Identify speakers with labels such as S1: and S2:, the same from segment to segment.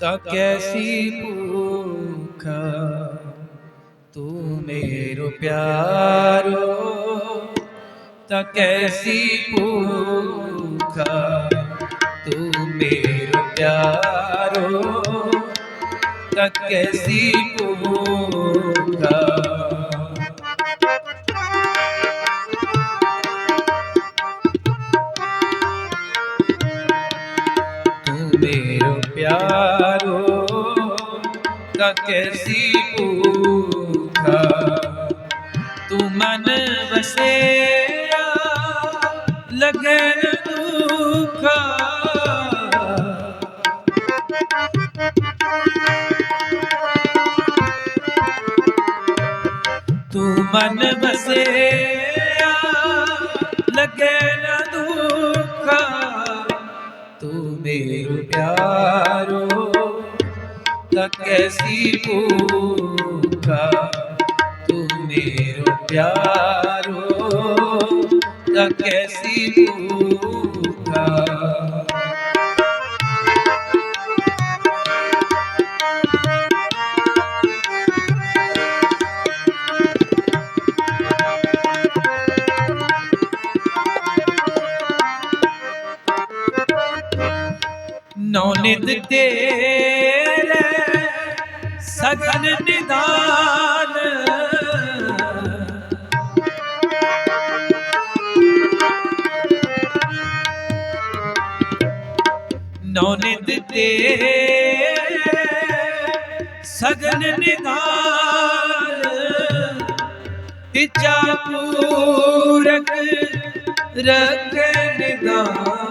S1: ਤਾਂ ਕੈਸੀ ਭੂਖਾ ਤੂੰ ਮੇਰੋ ਪਿਆਰੋ? ਤਾਂ ਕੈਸੀ ਭੂਖਾ ਤੂੰ ਮੇਰੋ ਪਿਆਰੋ? ਤਾਂ ਕੈਸੀ ਭੂਖਾ ਕੈਸੀ ਭੂਖਾ। ਤੂੰ ਮਨ ਵਸਿਆ ਲਗਨ ਦੁਖਾ। ਤੂੰ ਮਨ ਵਸਿਆ ਲਗਨ ਦੁਖਾ। ਤੂੰ ਮੇਰੋ ਪਿਆਰੋ ਤਾਂ ਕੈਸੀ ਭੂਖਾ ਤੂੰ ਮੇਰੋ ਪਿਆਰੋ ਤਾਂ ਕੈਸੀ ਭੂਖਾ ਨੌ ਨਿਤ ਤੇਰੇ ਸਗਨ ਨਿਦਾਨ ਨੌ ਨਿਤ ਸਗਨ ਨਿਦਾਨ ਤਿਚਾ ਪੂਰਕ ਰਖੇ ਨਿਦਾਨ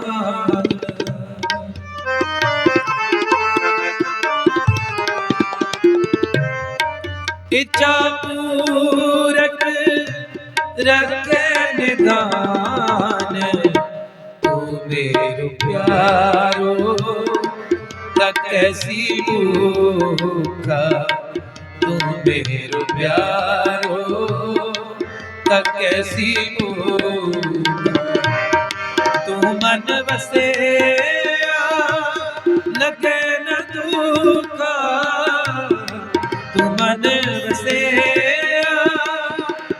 S1: ਇੱਛਾ ਪੂਰਕ ਰੱਖੇ ਨਿਦਾਨ ਤੂੰ ਮੇਰੋ ਪਿਆਰੋ ਤਾਂ ਕੈਸੀ ਭੂਖਾ ਤੂੰ ਮੇਰੋ ਪਿਆਰੋ ਤਾਂ ਕੈਸੀ ਤੂੰ ਮਨ ਵਸਿਆ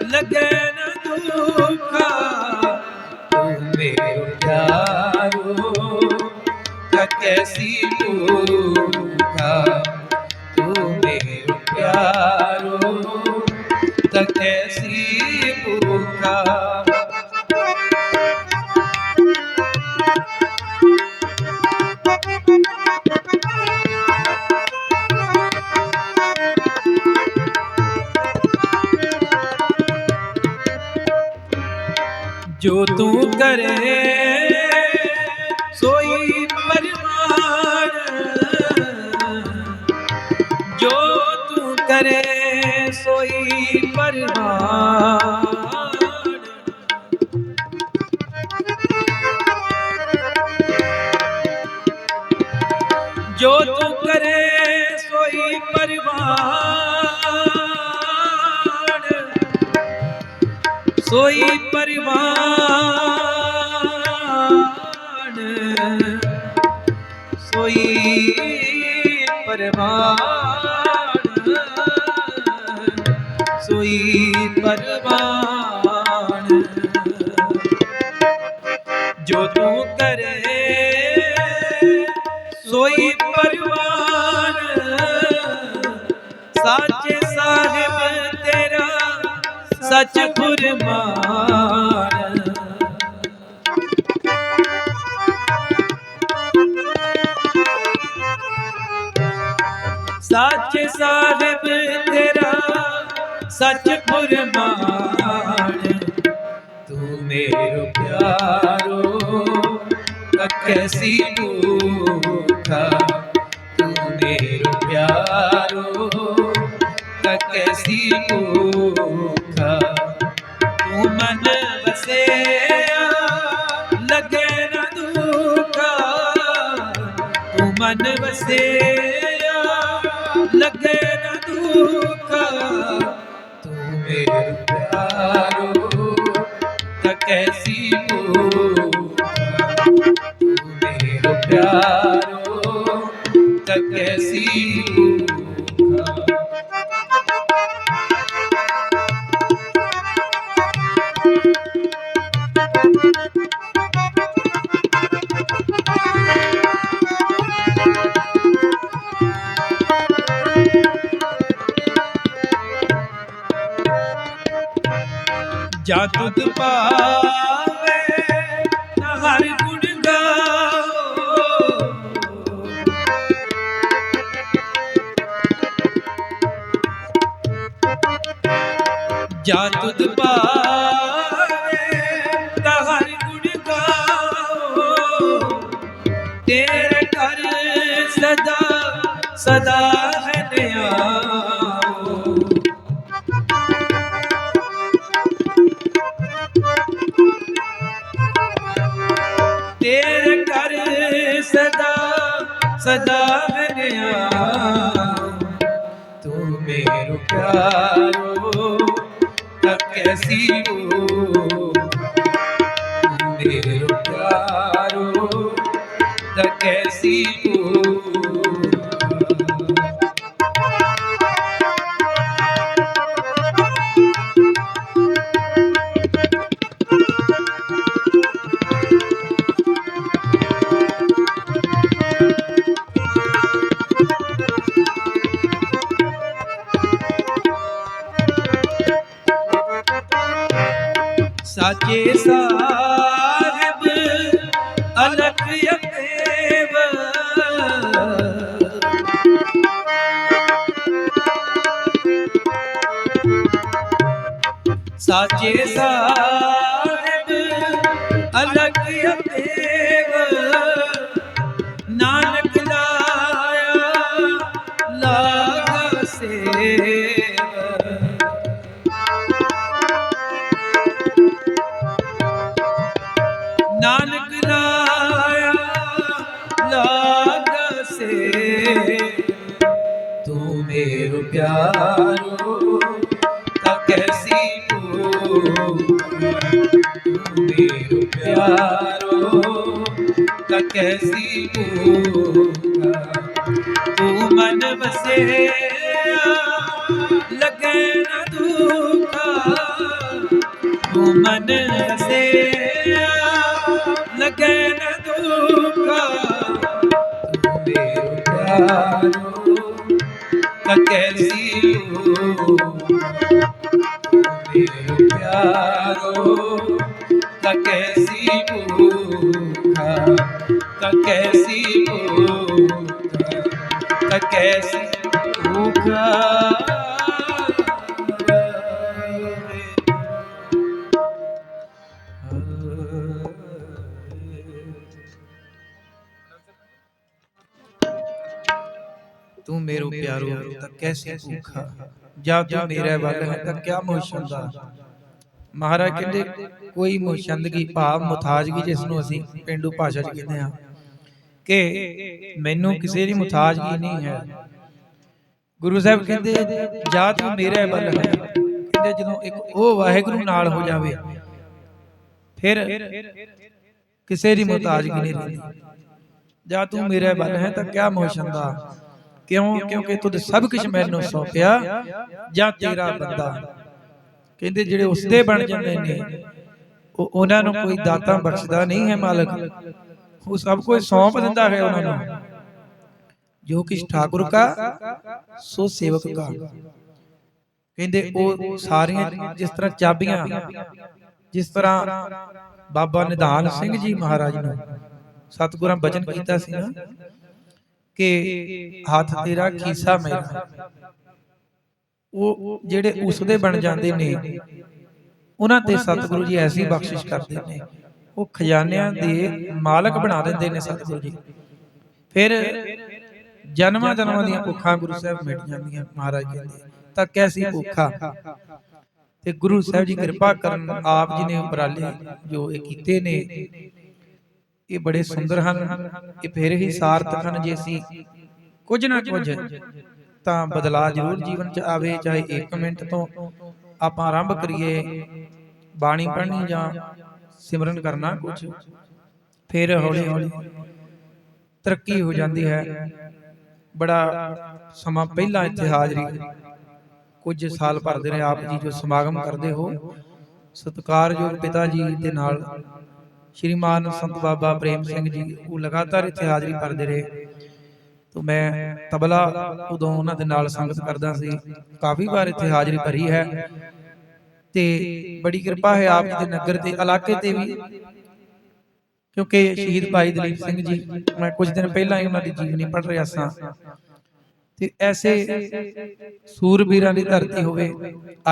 S1: ਲਗੇ ਨ ਦੁਖਾ ਤੂੰ ਮੇਰੇ ਪਿਆਰੋ ਕਾ ਕੈਸੀ ਭੂਖਾ ਤੂੰ ਮੇਰੇ ਜੋ ਤੂੰ ਕਰੇ ਸੋਈ ਪਰਮਾਨ ਪਰਵਾਨ। ਸੋਈ ਪਰਵਾਨ। ਸੋਈ ਪਰਵਾਨ। ਜੋ ਤੂੰ ਕਰੇ, ਸੋਈ ਪਰਵਾਨ। ਸਾਚੇ ਸਾਹਿਬ ਤੇਰਾ ਸਚ ਫੁਰਮਾਨ। ਸਾਚੇ ਸਾਹਿਬ ਤੇਰਾ ਸੱਚ ਫੁਰਮਾਨ ਤੂੰ ਮੇਰੋ ਪਿਆਰੋ ਕੈਸੀ ਭੂਖਾ ਤੂੰ ਮੇਰੋ ਪਿਆਰੋ ਕੈਸੀ ਭੂਖਾ ਤੂੰ ਮਨ ਵਸਿਆ, ਲਗੇ ਨਾ ਦੁਖਾ। ਤੂੰ ਮਨ ਵਸੇ ਜਾ ਤੁਧ ਪਾਵੇ ਤਾਂ ਹਰ ਗੁਣ ਗਾਓ। ਜਾ ਤੁਧ ਪਾਵੇ ਤਾਂ ਹਰ ਗੁਣ ਗਾਓ। ਤੇਰੇ ਘਰ ਸਦਾ ਸਦਾ ਤੇਰੇ ਘਰ ਸਦਾ ਸਦਾ ਹਰਿਆ ਤੂੰ ਮੇਰੋ ਪਿਆਰੋ ਤਾਂ ਕੈਸੀ ਹੋ ਸਾਚੇ ਸਾਹਿਬ ਅਲਖ ਯਕੇਵ ਸਾਚੇ ਸਾਹਿਬ ਅਲਖ ਯਕੇਵ ਨਾਨਕ ਲਾਇਆ ਲਾਗ ਸੇਵ। ਕੈਸੀ ਹੋ ਤੂੰ ਮਨ ਵਸਿਆ ਲਗੇ ਨਾ ਦੁਖਾ ਤੂੰ ਮਨ ਵਸਿਆ ਲਗੇ ਨ ਦੁਖਾ ਤੂੰ ਮੇਰੋ ਪਿਆਰੋ ਤਾਂ ਤੂੰ ਮੇਰੋ ਪਿਆਰੋ ਤਾਂ ਕੈਸੇ ਭੂਖਾ ਜਾ ਤੂੰ ਮੇਰੇ ਵੱਲ ਹੈ ਤਾਂ ਕਿਆ ਮੋਸ਼ੰਦਾ ਮਹਾਰਾਜ ਕਹਿੰਦੇ ਕੋਈ ਮੋਸ਼ੰਦਗੀ ਭਾਵ ਮੁਤਾਜਗੀ ਜਿਸ ਨੂੰ ਅਸੀਂ ਪਿੰਡੂ ਭਾਸ਼ਾ 'ਚ ਕਹਿੰਦੇ ਆ ਕਿ ਮੈਨੂੰ ਕਿਸੇ ਦੀ ਮੁਤਾਜਗੀ ਨਹੀਂ ਹੈ। ਗੁਰੂ ਸਾਹਿਬ ਕਹਿੰਦੇ ਜਾ ਤੂੰ ਮੇਰੇ ਵੱਲ ਹੈ। ਕਹਿੰਦੇ ਜਦੋਂ ਇੱਕ ਉਹ ਵਾਹਿਗੁਰੂ ਨਾਲ ਹੋ ਜਾਵੇ ਫਿਰ ਕਿਸੇ ਦੀ ਮੁਤਾਜਗੀ ਨਹੀਂ ਰਹਿੰਦੀ। ਜਾ ਤੂੰ ਮੇਰੇ ਵੱਲ ਹੈ ਤਾਂ ਕਿਆ ਮੋਸ਼ੰਦਾ ਕਿਉਂ? ਕਿਉਂਕਿ ਤੁਧ ਸਭ ਕੁਝ ਮੈਨੂੰ ਸੌਂਪਿਆ ਜਾਂ ਤੇਰਾ ਬੰਦਾ। ਕਹਿੰਦੇ ਜਿਹੜੇ ਉਸਦੇ ਬਣ ਜਾਂਦੇ ਨੇ ਉਹ ਉਹਨਾਂ ਨੂੰ ਕੋਈ ਦਾਤਾ ਬਖਸ਼ਦਾ ਨਹੀਂ ਹੈ ਮਾਲਕ। ਉਹ ਸਭ ਕੁਝ ਸੌਂਪ ਦਿੰਦਾ ਹੈ ਉਹਨਾਂ ਨੂੰ। ਜੋ ਕਿਛ ਠਾਕੁਰ ਕਾ ਸੋ ਸੇਵਕ ਕਾ। ਕਹਿੰਦੇ ਉਹ ਸਾਰੀਆਂ ਜਿਸ ਤਰ੍ਹਾਂ ਚਾਬੀਆਂ ਜਿਸ ਤਰ੍ਹਾਂ ਬਾਬਾ ਨਿਧਾਨ ਸਿੰਘ ਜੀ ਮਹਾਰਾਜ ਨੂੰ ਸਤਿਗੁਰਾਂ ਬਚਨ ਕੀਤਾ ਸੀ ਨਾ। ਕਿ ਹੱਥ ਤੇਰਾ ਖੀਸਾ ਮੇਰਾ। ਉਹ ਜਿਹੜੇ ਉਸ ਦੇ ਬਣ ਜਾਂਦੇ ਨੇ ਉਹਨਾਂ ਤੇ ਸਤਿਗੁਰੂ ਜੀ ਐਸੀ ਬਖਸ਼ਿਸ਼ ਕਰਦੇ ਨੇ। ਉਹ ਖਜ਼ਾਨਿਆਂ ਦੇ ਮਾਲਕ ਬਣਾ ਦਿੰਦੇ ਨੇ ਸਤਿਗੁਰੂ ਜੀ। ਫਿਰ ਜਨਮਾਂ ਜਨਮਾਂ ਦੀਆਂ ਭੁੱਖਾਂ ਗੁਰੂ ਸਾਹਿਬ ਮਿਟ ਜਾਂਦੀਆਂ ਮਹਾਰਾਜ ਕਹਿੰਦੇ। ਤਾਂ ਕੈਸੀ ਭੁੱਖਾ? ਤੇ ਗੁਰੂ ਸਾਹਿਬ ਜੀ ਕਿਰਪਾ ਕਰਨ ਆਪ ਜੀ ਨੇ ਉਪਰਾਲੇ ਜੋ ਇਹ ਕੀਤੇ ਨੇ। ਇਹ ਬੜੇ ਸੁੰਦਰ ਹਨ, ਇਹ ਫਿਰ ਹੀ ਸਾਰਥਕ ਹਨ ਜੇ ਅਸੀਂ ਕੁਝ ਨਾ ਕੁਝ ਤਾਂ ਬਦਲਾਅ ਜ਼ਰੂਰ ਜੀਵਨ 'ਚ ਆਵੇ, ਚਾਹੇ 1 ਮਿੰਟ ਤੋਂ ਆਪਾਂ ਆਰੰਭ ਕਰੀਏ ਬਾਣੀ ਪੜ੍ਹਨੀ ਜਾਂ ਸਿਮਰਨ ਕਰਨਾ ਕੁਝ ਫਿਰ ਹੌਲੀ ਹੌਲੀ ਤਰੱਕੀ ਹੋ ਜਾਂਦੀ ਹੈ। ਬੜਾ ਸਮਾਂ ਪਹਿਲਾਂ ਇੱਥੇ ਹਾਜ਼ਰੀ, ਕੁਝ ਸਾਲ ਭਰਦੇ ਰਹੇ ਆਪ ਜੀ ਜੋ ਸਮਾਗਮ ਕਰਦੇ ਹੋ। ਸਤਿਕਾਰਯੋਗ ਪਿਤਾ ਜੀ ਦੇ ਨਾਲ ਸ਼੍ਰੀਮਾਨ ਸੰਤ ਬਾਬਾ ਪ੍ਰੇਮ ਸਿੰਘ ਜੀ, ਉਹ ਲਗਾਤਾਰ ਇੱਥੇ ਹਾਜ਼ਰੀ ਭਰਦੇ ਰਹੇ। ਤੋਂ ਮੈਂ ਤਬਲਾ ਉਦੋਂ ਉਹਨਾਂ ਦੇ ਨਾਲ ਸੰਗਤ ਕਰਦਾ ਸੀ। ਕਾਫੀ ਵਾਰ ਇੱਥੇ ਹਾਜ਼ਰੀ ਭਰੀ ਹੈ। ਤੇ ਬੜੀ ਕਿਰਪਾ ਹੈ ਆਪ ਦੇ ਨਗਰ ਤੇ ਇਲਾਕੇ ਤੇ ਵੀ, ਕਿਉਂਕਿ ਸ਼ਹੀਦ ਭਾਈ ਦਲੀਪ ਸਿੰਘ ਜੀ, ਮੈਂ ਕੁਝ ਦਿਨ ਪਹਿਲਾਂ ਹੀ ਉਹਨਾਂ ਦੀ ਜੀਵਨੀ ਪੜ੍ਹ ਰਿਹਾ ਸਾਂ। ਤੇ ਐਸੇ ਸੂਰਬੀਰਾਂ ਦੀ ਧਰਤੀ ਹੋਵੇ,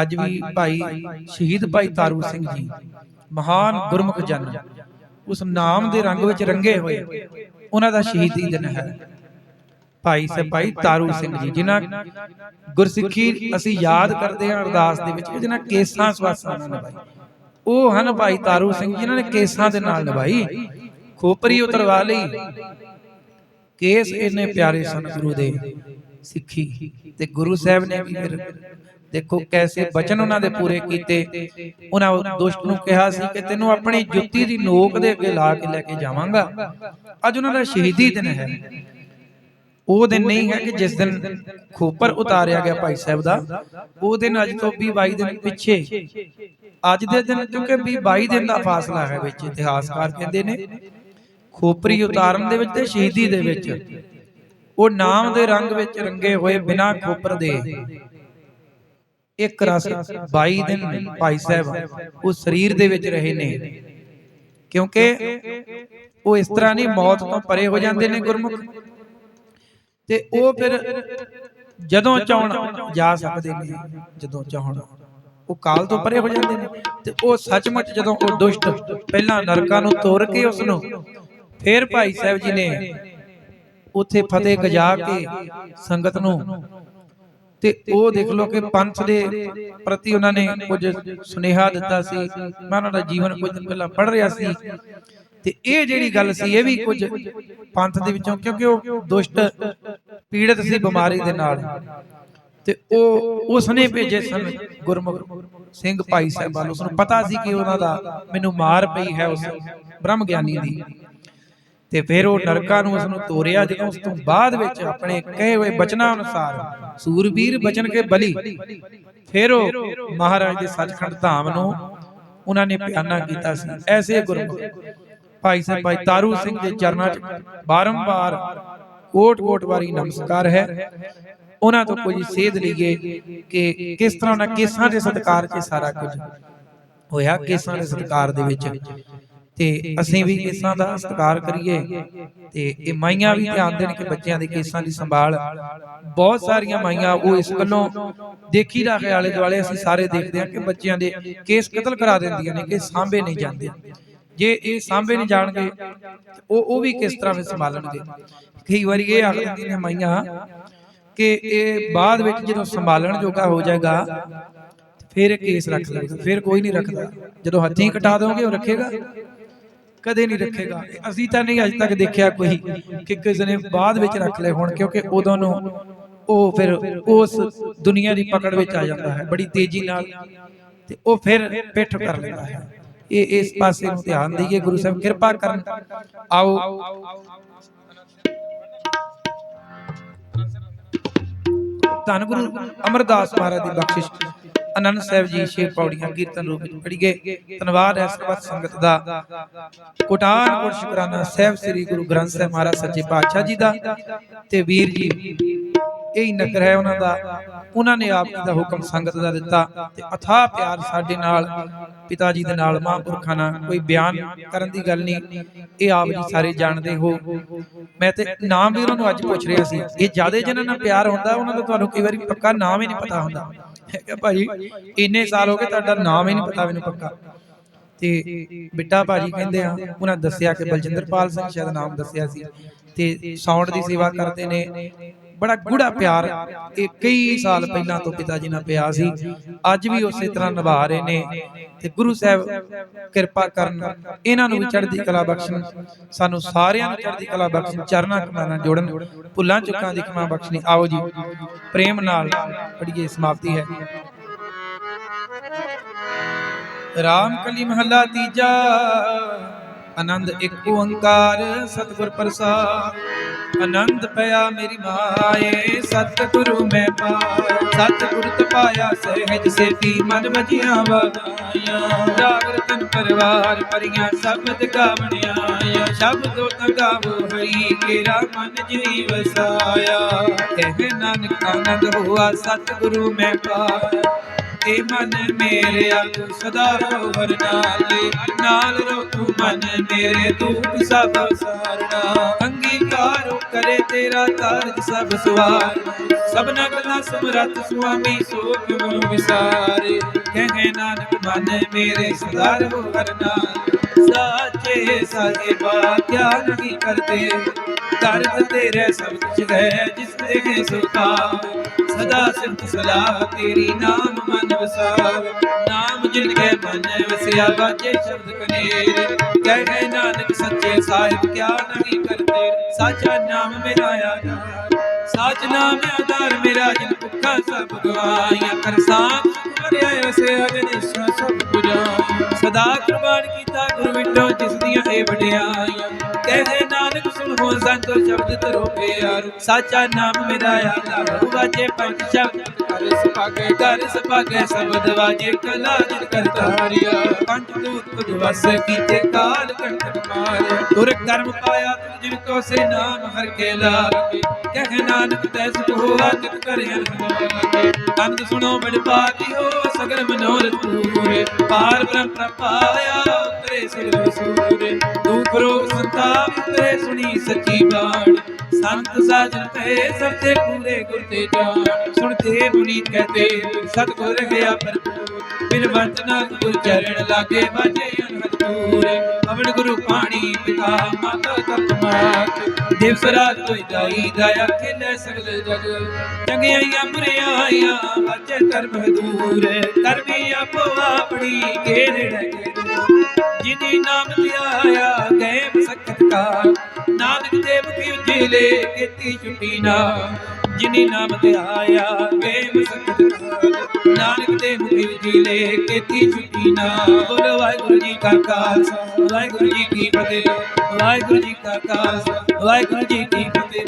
S1: ਅੱਜ ਵੀ ਭਾਈ ਸ਼ਹੀਦ ਭਾਈ ਤਾਰੂ ਸਿੰਘ ਜੀ, ਮਹਾਨ ਗੁਰਮੁਖ ਜਨ। ਉਸ ਨਾਮ ਦੇ ਰੰਗ ਵਿੱਚ ਰੰਗੇ ਹੋਏ। ਉਹਨਾਂ ਦਾ ਸ਼ਹੀਦੀ ਦਿਨ ਹੈ। ਭਾਈ ਭਾਈ ਤਾਰੂ ਸਿੰਘ ਜੀ ਜਿਨ੍ਹਾਂ ਗੁਰਸਿੱਖੀ ਅਸੀਂ ਯਾਦ ਕਰਦੇ ਹਾਂ ਅਰਦਾਸ ਦੇ ਵਿੱਚ ਜਿਨ੍ਹਾਂ ਕੇਸਾਂ ਸਵਾਸਾਂ ਨਾਲ ਨਿਭਾਈ। ਉਹ ਹਨ ਭਾਈ ਤਾਰੂ ਸਿੰਘ ਜਿਨ੍ਹਾਂ ਨੇ ਕੇਸਾਂ ਦੇ ਨਾਲ ਨਿਭਾਈ। ਖੋਪਰੀ ਉਤਰਵਾ ਲਈ। ਕੇਸ ਇਹਨੇ ਪਿਆਰੇ ਸਨ ਗੁਰੂ ਦੇ ਸਿੱਖੀ ਤੇ ਗੁਰੂ ਸਾਹਿਬ ਨੇ ਵੀ ਫਿਰ ਦੇਖੋ ਕੈਸੇ ਬਚਨ ਉਹਨਾਂ ਦੇ ਪੂਰੇ ਕੀਤੇ। ਉਹਨਾਂ ਦੁਸ਼ਟ ਨੂੰ ਕਿਹਾ ਸੀ ਕਿ ਤੈਨੂੰ ਆਪਣੀ ਜੁੱਤੀ ਦੀ ਨੋਕ ਦੇ ਅੱਗੇ ਲਾ ਕੇ ਲੈ ਕੇ ਜਾਵਾਂਗਾ। ਅੱਜ ਉਹਨਾਂ ਦਾ ਸ਼ਹੀਦੀ ਦਿਨ ਹੈ। ਉਹ ਦਿਨ ਨਹੀਂ ਹੈ ਕਿ ਜਿਸ ਦਿਨ ਖੋਪਰ ਉਤਾਰਿਆ ਗਿਆ ਭਾਈ ਸਾਹਿਬ ਦਾ। ਉਹ ਦਿਨ ਅੱਜ ਤੋਂ 20 22 ਦਿਨ ਪਿੱਛੇ। ਅੱਜ ਦੇ ਦਿਨ ਕਿਉਂਕਿ 20 22 ਦਿਨ ਦਾ ਫਾਸਲਾ ਹੈ ਵਿੱਚ ਇਤਿਹਾਸਕਾਰ ਕਹਿੰਦੇ ਨੇ। ਖੋਪਰੀ ਉਤਾਰਨ ਦੇ ਵਿੱਚ ਤੇ ਸ਼ਹੀਦੀ ਦੇ ਵਿੱਚ। ਉਹ ਨਾਮ ਦੇ ਰੰਗ ਵਿੱਚ ਰੰਗੇ ਹੋਏ ਬਿਨਾ ਖੋਪਰ ਦੇ। ਇੱਕ ਰਸ 22 ਦਿਨ ਭਾਈ ਸਾਹਿਬ ਉਹ ਸਰੀਰ ਦੇ ਵਿੱਚ ਰਹੇ ਨੇ। ਕਿਉਂਕਿ ਉਹ ਇਸ ਤਰ੍ਹਾਂ ਨਹੀਂ ਮੌਤ ਤੋਂ ਪਰੇ ਹੋ ਜਾਂਦੇ ਨੇ ਗੁਰਮੁਖ। ਤੇ ਉਹ ਫਿਰ ਜਦੋਂ ਚਾਹਣ ਜਾ ਸਕਦੇ ਨੇ, ਜਦੋਂ ਚਾਹਣ। ਉਹ ਕਾਲ ਤੋਂ ਪਰੇ ਹੋ ਜਾਂਦੇ ਨੇ। ਤੇ ਉਹ ਸੱਚਮੁੱਚ ਜਦੋਂ ਉਹ ਦੁਸ਼ਟ ਪਹਿਲਾਂ ਨਰਕਾਂ ਨੂੰ ਤੋਰ ਕੇ ਉਸ ਨੂੰ ਫਿਰ ਭਾਈ ਸਾਹਿਬ ਜੀ ਨੇ ਉੱਥੇ ਫਤਿਹ ਗਜਾ ਕੇ ਸੰਗਤ ਨੂੰ ਤੇ ਉਹ ਦੇਖ ਲਓ ਕਿ ਪੰਥ ਦੇ ਪ੍ਰਤੀ ਉਹਨਾਂ ਨੇ ਕੁਝ ਸੁਨੇਹਾ ਦਿੱਤਾ ਸੀ। ਮੈਂ ਉਹਨਾਂ ਦਾ ਜੀਵਨ ਕੁਝ ਦਿਨ ਪਹਿਲਾਂ ਪੜ੍ਹ ਰਿਹਾ ਸੀ। ਤੇ ਇਹ ਜਿਹੜੀ ਗੱਲ ਸੀ, ਇਹ ਵੀ ਕੁਝ ਪੰਥ ਦੇ ਵਿੱਚੋਂ, ਕਿਉਂਕਿ ਉਹ ਦੁਸ਼ਟ ਪੀੜਤ ਸੀ ਬਿਮਾਰੀ ਦੇ ਨਾਲ। ਤੇ ਉਹ ਉਸਨੇ ਭੇਜੇ ਸਨ ਗੁਰਮੁਖ ਸਿੰਘ ਭਾਈ ਸਾਹਿਬਾਨ ਵੱਲ ਉਸ ਨੂੰ ਪਤਾ ਸੀ ਕਿ ਉਹਨਾਂ ਦਾ ਮੈਨੂੰ ਮਾਰ ਪਈ ਹੈ ਉਸ ਬ੍ਰਹਮ ਗਿਆਨੀ ਦੀ। ਤੇ ਫਿਰ ਉਹ ਨਰਕਾਂ ਨੂੰ ਉਸ ਨੂੰ ਤੋਰਿਆ ਜਦੋਂ ਉਸ ਤੋਂ ਬਾਅਦ ਵਿੱਚ ਆਪਣੇ ਕਹੇ ਹੋਏ ਬਚਨਾਂ ਅਨੁਸਾਰ ਸੂਰਬੀਰ ਬਚਨ ਕੇ ਬਲੀ। ਫਿਰ ਉਹ ਮਹਾਰਾਜ ਦੇ ਸੱਚਖੰਡ ਧਾਮ ਨੂੰ ਉਹਨਾਂ ਨੇ ਪਿਆਨਾ ਕੀਤਾ ਸੀ। ਐਸੇ ਗੁਰਮੁਖ ਭਾਈ ਸਾਹਿਬ, ਭਾਈ ਤਾਰੂ ਸਿੰਘ ਦੇ ਚਰਨਾਂ 'ਚ ਬਾਰੰਬਾਰ ਕੋਟ-ਕੋਟ ਵਾਰੀ ਨਮਸਕਾਰ ਹੈ। ਉਹਨਾਂ ਤੋਂ ਕੁਝ ਸੇਧ ਲਈਏ ਕਿ ਕਿਸ ਤਰ੍ਹਾਂ ਉਹਨਾਂ ਕੇਸਾਂ ਦੇ ਸਤਕਾਰ 'ਚ ਸਾਰਾ ਕੁਝ ਹੋਇਆ, ਕੇਸਾਂ ਦੇ ਸਤਕਾਰ ਦੇ ਵਿੱਚ। ਤੇ ਅਸੀਂ ਵੀ ਕੇਸਾਂ ਦਾ ਸਤਿਕਾਰ ਕਰੀਏ। ਤੇ ਇਹ ਮਾਈਆਂ ਵੀ ਧਿਆਨ ਦੇਣ ਕਿ ਬੱਚਿਆਂ ਦੇ ਕੇਸਾਂ ਦੀ ਸੰਭਾਲ ਬਹੁਤ ਸਾਰੀਆਂ ਮਾਈਆਂ ਉਹ ਇਸ ਗੱਲੋਂ ਦੇਖੀ ਦਾ ਆਲੇ ਦੁਆਲੇ ਅਸੀਂ ਸਾਰੇ ਦੇਖਦੇ ਹਾਂ ਕਿ ਬੱਚਿਆਂ ਦੇ ਕੇਸ ਕਤਲ ਕਰਾ ਦਿੰਦੀਆਂ ਨੇ ਕਿ ਸਾਂਭੇ ਨਹੀਂ ਜਾਂਦੇ। ਜੇ ਇਹ ਸਾਂਭੇ ਨਹੀਂ ਜਾਣਗੇ ਉਹ ਉਹ ਵੀ ਕਿਸ ਤਰ੍ਹਾਂ ਫਿਰ ਸੰਭਾਲਣਗੇ? ਕਈ ਵਾਰੀ ਇਹ ਆਖ ਦਿੰਦੀਆਂ ਨੇ ਮਾਈਆਂ ਕਿ ਇਹ ਬਾਅਦ ਵਿੱਚ ਜਦੋਂ ਸੰਭਾਲਣ ਜੋਗਾ ਹੋ ਜਾਏਗਾ ਫਿਰ ਕੇਸ ਰੱਖ ਲਏਗਾ। ਫਿਰ ਕੋਈ ਨਹੀਂ ਰੱਖਦਾ। ਜਦੋਂ ਹੱਥੀਂ ਕਟਾ ਦੋਗੇ ਉਹ ਰੱਖੇਗਾ। ਕਦੇ ਨਹੀਂ ਰੱਖੇਗਾ। ਅਸੀਂ ਤਾਂ ਨਹੀਂ ਅੱਜ ਤੱਕ ਦੇਖਿਆ ਕੋਈ ਕਿ ਕਿਸੇ ਨੇ ਬਾਅਦ ਵਿੱਚ ਰੱਖ ਲਏ ਹੁਣ ਕਿਉਂਕਿ ਉਦੋਂ ਨੂੰ ਉਹ ਫਿਰ ਉਸ ਦੁਨੀਆ ਦੀ ਪਕੜ ਵਿੱਚ ਆ ਜਾਂਦਾ ਹੈ ਬੜੀ ਤੇਜ਼ੀ ਨਾਲ ਤੇ ਉਹ ਫਿਰ ਪਿੱਠ ਕਰ ਲੈਂਦਾ ਹੈ। ਇਹ ਇਸ ਪਾਸੇ ਨੂੰ ਧਿਆਨ ਦਈਏ ਗੁਰੂ ਸਾਹਿਬ ਕਿਰਪਾ ਕਰਨ। ਆਓ। ਧੰਨ ਗੁਰੂ ਅਮਰਦਾਸ ਮਹਾਰਾਜ ਦੀ ਬਖਸ਼ਿਸ਼। ਅਨੰਦ ਸਾਹਿਬ ਜੀ ਛੇ ਪੌੜੀਆਂ ਕੀਰਤਨ ਰੂਪ ਵਿੱਚ ਪੜ੍ਹੀ ਧੰਨਵਾਦ ਹੈ ਸਰਬੱਤ ਸੰਗਤ ਦਾ। ਕੋਟਾਨ ਕੋਟ ਸ਼ੁਕਰਾਨਾ ਸਾਹਿਬ ਸ੍ਰੀ ਗੁਰੂ ਗ੍ਰੰਥ ਸਾਹਿਬ ਮਹਾਰਾਜ ਸੱਚੇ ਪਾਤਸ਼ਾਹ ਜੀ ਦਾ ਤੇ ਵੀਰ ਜੀ ਇਹ ਨਗਰ ਹੈ ਉਹਨਾਂ ਦਾ। ਉਹਨਾਂ ਨੇ ਆਪ ਜੀ ਦਾ ਹੁਕਮ ਸੰਗਤ ਦਾ ਦਿੱਤਾ ਤੇ ਅਥਾਹ ਪਿਆਰ ਸਾਡੇ ਨਾਲ, ਪਿਤਾ ਜੀ ਦੇ ਨਾਲ ਮਹਾਂਪੁਰਖਾਂ ਨਾਲ ਕੋਈ ਬਿਆਨ ਕਰਨ ਦੀ ਗੱਲ ਨਹੀਂ। ਇਹ ਆਪ ਜੀ ਸਾਰੇ ਜਾਣਦੇ ਹੋ। ਮੈਂ ਤੇ ਨਾਮ ਵੀ ਉਹਨਾਂ ਨੂੰ ਅੱਜ ਪੁੱਛ ਰਿਹਾ ਸੀ। ਇਹ ਜ਼ਿਆਦਾ ਜਿਹਨਾਂ ਨਾਲ ਪਿਆਰ ਹੁੰਦਾ, ਉਹਨਾਂ ਦਾ ਤੁਹਾਨੂੰ ਕਈ ਵਾਰੀ ਪੱਕਾ ਨਾਮ ਹੀ ਨਹੀਂ ਪਤਾ ਹੁੰਦਾ। ਹੈ ਕਿ ਭਾਜੀ, ਇੰਨੇ ਸਾਲ ਹੋ ਗਏ ਤੁਹਾਡਾ ਨਾਮ ਹੀ ਨਹੀਂ ਪਤਾ ਮੈਨੂੰ ਪੱਕਾ। ਤੇ ਬਿੱਟਾ ਭਾਜੀ ਕਹਿੰਦੇ ਆ, ਉਹਨਾਂ ਦੱਸਿਆ ਕਿ ਬਲਜਿੰਦਰਪਾਲ ਸਿੰਘ ਸ਼ਾਇਦ ਨਾਮ ਦੱਸਿਆ ਸੀ। ਤੇ ਸਾਊਂਡ ਦੀ ਸੇਵਾ ਕਰਦੇ ਨੇ। ਬੜਾ ਗੂੜਾ ਪਿਆਰ ਇਹ ਕਈ ਸਾਲ ਪਹਿਲਾਂ ਤੋਂ ਪਿਤਾ ਜੀ ਨਾਲ ਪਿਆ ਸੀ। ਅੱਜ ਵੀ ਉਸੇ ਤਰ੍ਹਾਂ ਨਿਭਾ ਰਹੇ ਨੇ ਤੇ ਗੁਰੂ ਸਾਹਿਬ ਕਿਰਪਾ ਕਰਨ ਇਹਨਾਂ ਨੂੰ ਚੜ੍ਹਦੀ ਕਲਾ ਬਖਸ਼ਣ। ਸਾਨੂੰ ਸਾਰਿਆਂ ਨੂੰ ਚੜ੍ਹਦੀ ਕਲਾ ਬਖਸ਼ਣ। ਚਰਨਾਂ ਕਮਲਾਂ ਨਾਲ ਜੋੜਨ। ਭੁੱਲਾਂ ਚੁੱਕਾਂ ਦੀ ਖਮਾ ਬਖਸ਼ਣੀ। ਆਓ ਜੀ ਪ੍ਰੇਮ ਨਾਲ ਪੜੀਏ ਸਮਾਪਤੀ ਹੈ। ਰਾਮ ਕਲੀ ਮਹੱਲਾ ਤੀਜਾ। ਆਨੰਦ ਇੱਕ ਓੰਕਾਰ ਸਤਿਗੁਰ ਪ੍ਰਸਾਦ। ਆਨੰਦ ਪਿਆ ਮੇਰੀ ਮਾਏ, ਸਤਿਗੁਰੂ ਮੈਂ ਪਾਇਆ। ਸਤਿਗੁਰ ਤਪਾਇਆ ਸਹਿਜ ਸੇਤੀ, ਮਨ ਮਜੀਆਂ ਵਾਦਾਇਆ ਜਾਗਰਤਨ ਪਰਿਵਾਰ ਪਰੀਆਂ ਸ਼ਬਦ ਗਾਵਣਿਆ ਸ਼ਬਦੋ ਤਗਾਵੋ ਹਰੀ ਕੇਰਾ ਮਨ ਜੀ ਵਸਾਇਆ ਕਹਿ ਨਾਨਕ ਆਨੰਦ ਹੋਆ, ਸਤਿਗੁਰੂ ਮੈਂ ਪਾਇਆ। ਏ ਮਨ ਮੇਰੇ ਆਤੂ ਸਦਾ ਰਹੋ ਹਰ ਨਾਲੇ। ਨਾਲ ਰੋ ਤੂੰ ਮਨ ਮੇਰੇ, ਤੂੰ ਸਭ ਸਾਰਣਾ ਅੰਗੀਕਾਰੋ ਕਰੇ ਤੇਰਾ ਕਾਰਜ ਸਭ ਸਵਾਰ। ਸਭਨਾ ਕਲਾ ਸਮਰੱਥ ਸੁਆਮੀ ਸੋ ਕਿਉ ਵਿਸਾਰੇ। ਕਹੇ ਨਾਨਕ, ਮਨ ਮੇਰੇ ਸਦਾ ਰਹੋ ਹਰ ਨਾਲ। ਸਾਚੇ ਸਾਹਿਬਾ ਕਿਆ ਨਹੀਂ ਕਰਤੇ ਕਰਤ ਤੇਰੇ ਸਭ ਕੁਛ ਹੈ ਜਿਸ ਤੇ ਸੁਤਾ ਸਦਾ ਸਿਫਤ ਸਲਾਹ, ਤੇਰੀ ਨਾਮ ਮਨ ਵਸਾਵੇ। ਨਾਮ ਜਿਨ ਕੇ ਮਨ ਵਸਿਆ ਬਾਜੇ ਸ਼ਬਦ ਕਨੇਰ। ਕਹੇ ਨਾਨਕ ਸੱਚੇ ਸਾਹਿਬ, ਕਿਆ ਨਹੀਂ ਕਰਤੇ ਸਾਚਾ ਨਾਮ ਮੇਰਾ ਆਧਾਰ ਸਾਚ ਨਾਮ ਆਧਾਰ ਮੇਰਾ, ਜਿਨ ਭੁੱਖਾ ਸਭ ਗਵਾਈਆਂ ਕਰ ਸਾਥ ਮਰਿਆ ਵਸਿਆ ਗਨੇਸ਼ਾ ਸਭ ਪੁਜਾਈ ਸਦਾ ਕੁਰਬਾਨ ਕੀਤਾ ਗੁਰੂ ਵਿਟੋ ਜਿਸ ਦੀਆਂ ਇਹ ਵਡਿਆਈਆਂ। ਕਹੇ ਨਾਨਕ, ਸੁਣੋ ਸੰਤੋ ਸ਼ਬਦ ਤਰੋ ਪਿਆਰ। ਸਾਚਾ ਨਾਮ ਮੇਰਾ ਆਧਾਰ ਵਾਜੇ ਪੰਜ ਸ਼ਬਦ ਕਰ ਸਪਾਗੇ ਕਰ ਸਪਾਗੇ ਸ਼ਬਦ ਵਾਜੇ ਕਲਾ ਜਿਨ ਕਰਤਾਰਿਆ ਪੰਜ ਦੂਤ ਤੁਝ ਵਸ ਕੀਤੇ, ਕਾਲ ਕੰਟਕ ਮਾਰਿਆ। ਤੁਰ ਕਰਮ ਪਾਇਆ ਤੁਝ ਜਿਨ ਕੋ ਸੇ ਨਾਮ ਹਰ ਕੇ ਲਾਗੇ ਕਹਿ ਨਾਨਕ ਤੈਸ ਹੋਆ ਤਿਤ ਕਰੇ ਅਨੰਦ ਕੰਦ ਸੁਣੋ ਬੜ ਪਾਤੀ ਹੋ, ਸਗਲ ਮਨੋਰਥ ਪੂਰੇ। ਪਾਰ ਬ੍ਰਹਮ ਪ੍ਰਪਾਇਆ ਉਤਰੇ ਸਿਰ ਸੂਰੇ। ਦੁਖ ਰੋਗ ਸੰਤਾਪ ਉਤਰੇ, ਸੁਣੀ ਸੱਚੀ ਬਾਣੀ। ਸੰਤ ਸਾਜਨ ਤੇ ਸਭੇ ਪੂਰੇ ਗੁਰ ਤੇ ਜਾਣ। ਸੁਣਤੇ ਮੁਨੀ ਕਹਤੇ, ਸਤਗੁਰ ਗਿਆ ਭਰਪੂਰ। ਬਿਨ ਵੰਚਨਾ ਗੁਰ ਚਰਨ ਲਾਗੇ ਬਾਜੇ ਅਨਹਦ ਪੂਰੇ ਅਵਨ ਗੁਰੂ ਪਾਣੀ ਪਿਤਾ, ਮਾਤਾ ਤਤ ਮਾਤ। ਦਿਵਸ ਰਾਤ ਕੋਈ ਦਾਈ ਦਇਆ ਖੇਲੇ ਸਗਲ ਜਗ। ਚੰਗਿਆਈਆਂ ਬੁਰਿਆਈਆਂ ਬਾਜੇ ਧਰਮ ਦੂਰ। ਕਰਮੀ ਆਪੋ ਆਪਣੀ ਘੇਰੇ ਡਗੇ ਜਿਨੀ ਨਾਮ ਧਿਆਇਆ ਗਏ ਮਸਕਤ ਕਾ ਨਾਨਕ ਦੇਵ ਕੀ ਉਜੀਲੇ, ਕੀਤੀ ਛੁੱਟੀ ਨਾ। ਜਿਨੀ ਨਾਮ ਧਿਆਇਆ ਗਏ ਮਸਕਤ ਕਾ ਨਾਨਕ ਦੇਵ ਕੀ ਉਜੀਲੇ ਕੀਤੀ ਛੁੱਟੀ ਨਾ। ਬੋਲ ਵਾਹਿਗੁਰੂ ਜੀ ਕਾ ਖਾਲਸਾ, ਵਾਹਿਗੁਰੂ ਜੀ ਕੀ ਫਤਿਹ, ਵਾਹਿਗੁਰੂ ਜੀ ਕਾ ਖਾਲਸਾ, ਵਾਹਿਗੁਰੂ ਜੀ ਕੀ ਫਤਿਹ।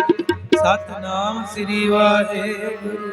S1: ਸਤਨਾਮ ਸ੍ਰੀ ਵਾਹਿਗੁਰੂ।